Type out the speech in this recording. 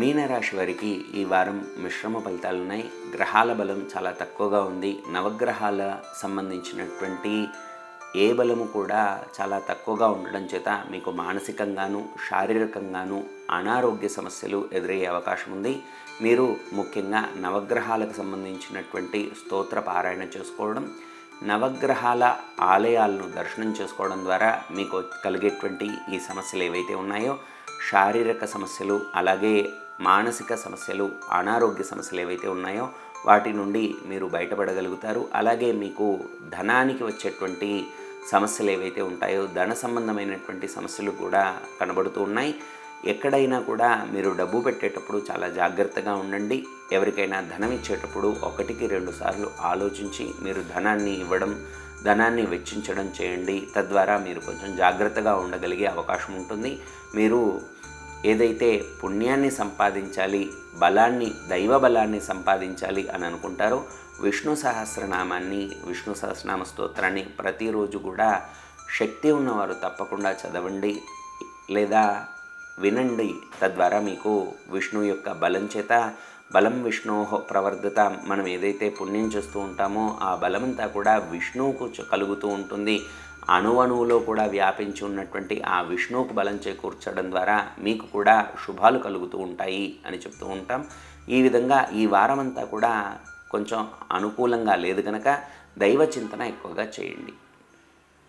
మీనరాశి వారికి ఈ వారం మిశ్రమ ఫలితాలు ఉన్నాయి. గ్రహాల బలం చాలా తక్కువగా ఉంది. నవగ్రహాల సంబంధించినటువంటి ఏ బలము కూడా చాలా తక్కువగా ఉండడం చేత మీకు మానసికంగాను శారీరకంగాను అనారోగ్య సమస్యలు ఎదురయ్యే అవకాశం ఉంది. మీరు ముఖ్యంగా నవగ్రహాలకు సంబంధించినటువంటి స్తోత్ర పారాయణ చేసుకోవడం నవగ్రహాల ఆలయాలను దర్శనం చేసుకోవడం ద్వారా మీకు కలిగేటువంటి ఈ సమస్యలు ఏవైతే ఉన్నాయో శారీరక సమస్యలు అలాగే మానసిక సమస్యలు అనారోగ్య సమస్యలు ఏవైతే ఉన్నాయో వాటి నుండి మీరు బయటపడగలుగుతారు. అలాగే మీకు ధనానికి వచ్చేటువంటి సమస్యలు ఏవైతే ఉంటాయో ధన సంబంధమైనటువంటి సమస్యలు కూడా కనబడుతూ ఉన్నాయి. ఎక్కడైనా కూడా మీరు డబ్బు పెట్టేటప్పుడు చాలా జాగ్రత్తగా ఉండండి. ఎవరికైనా ధనం ఇచ్చేటప్పుడు ఒకటికి రెండు సార్లు ఆలోచించి మీరు ధనాన్ని ఇవ్వడం ధనాన్ని వెచ్చించడం చేయండి. తద్వారా మీరు కొంచెం జాగ్రత్తగా ఉండగలిగే అవకాశం ఉంటుంది. మీరు ఏదైతే పుణ్యాన్ని సంపాదించాలి బలాన్ని దైవ బలాన్ని సంపాదించాలి అని అనుకుంటారో విష్ణు సహస్రనామాన్ని విష్ణు సహస్రనామ స్తోత్రాన్ని ప్రతిరోజు కూడా శక్తి ఉన్నవారు తప్పకుండా చదవండి లేదా వినండి. తద్వారా మీకు విష్ణు యొక్క బలం చేత బలం విష్ణో ప్రవర్ధత. మనం ఏదైతే పుణ్యం చేస్తూ ఉంటామో ఆ బలమంతా కూడా విష్ణువుకు కలుగుతూ ఉంటుంది. అణువణువులో కూడా వ్యాపించి ఉన్నటువంటి ఆ విష్ణువుకు బలం చేకూర్చడం ద్వారా మీకు కూడా శుభాలు కలుగుతూ ఉంటాయి అని చెప్తూ ఉంటాం. ఈ విధంగా ఈ వారమంతా కూడా కొంచెం అనుకూలంగా లేదు కనుక దైవ చింతన ఎక్కువగా చేయండి.